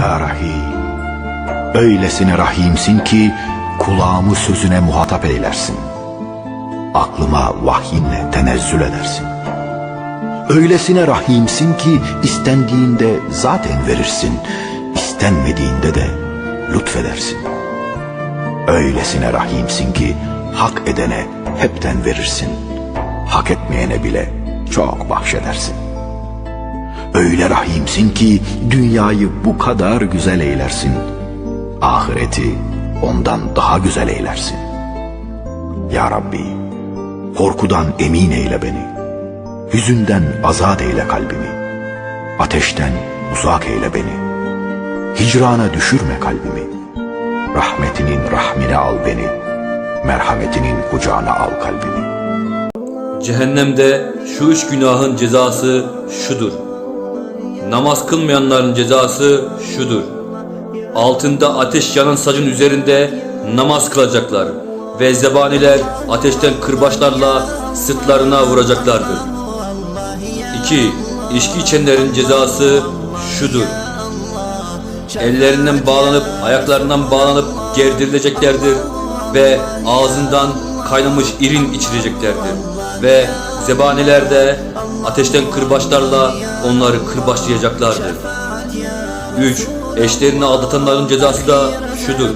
Ya Rahim, öylesine rahimsin ki kulağımı sözüne muhatap eylersin. Aklıma vahyinle tenezzül edersin. Öylesine rahimsin ki istendiğinde zaten verirsin, istenmediğinde de lütfedersin. Öylesine rahimsin ki hak edene hepten verirsin, hak etmeyene bile çok bahşedersin. Öyle rahimsin ki dünyayı bu kadar güzel eylersin. Ahireti ondan daha güzel eylersin. Ya Rabbi, korkudan emin eyle beni. Hüzünden azat eyle kalbimi. Ateşten uzak eyle beni. Hicrana düşürme kalbimi. Rahmetinin rahmine al beni. Merhametinin kucağına al kalbimi. Cehennemde şu üç günahın cezası şudur. Namaz kılmayanların cezası şudur. Altında ateş yanan sacın üzerinde namaz kılacaklar ve zebaniler ateşten kırbaçlarla sırtlarına vuracaklardır. 2. İçki içenlerin cezası şudur. Ellerinden bağlanıp ayaklarından bağlanıp gerdirileceklerdir ve ağzından kaynamış irin içireceklerdir. Ve zebaniler de ateşten kırbaçlarla onları kırbaçlayacaklardır. 3. Eşlerini aldatanların cezası da şudur.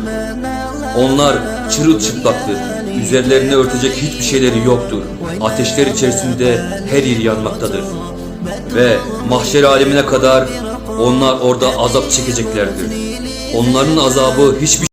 Onlar çırılçıplaktır. Üzerlerine örtecek hiçbir şeyleri yoktur. Ateşler içerisinde her yeri yanmaktadır. Ve mahşer alemine kadar onlar orada azap çekeceklerdir. Onların azabı hiçbir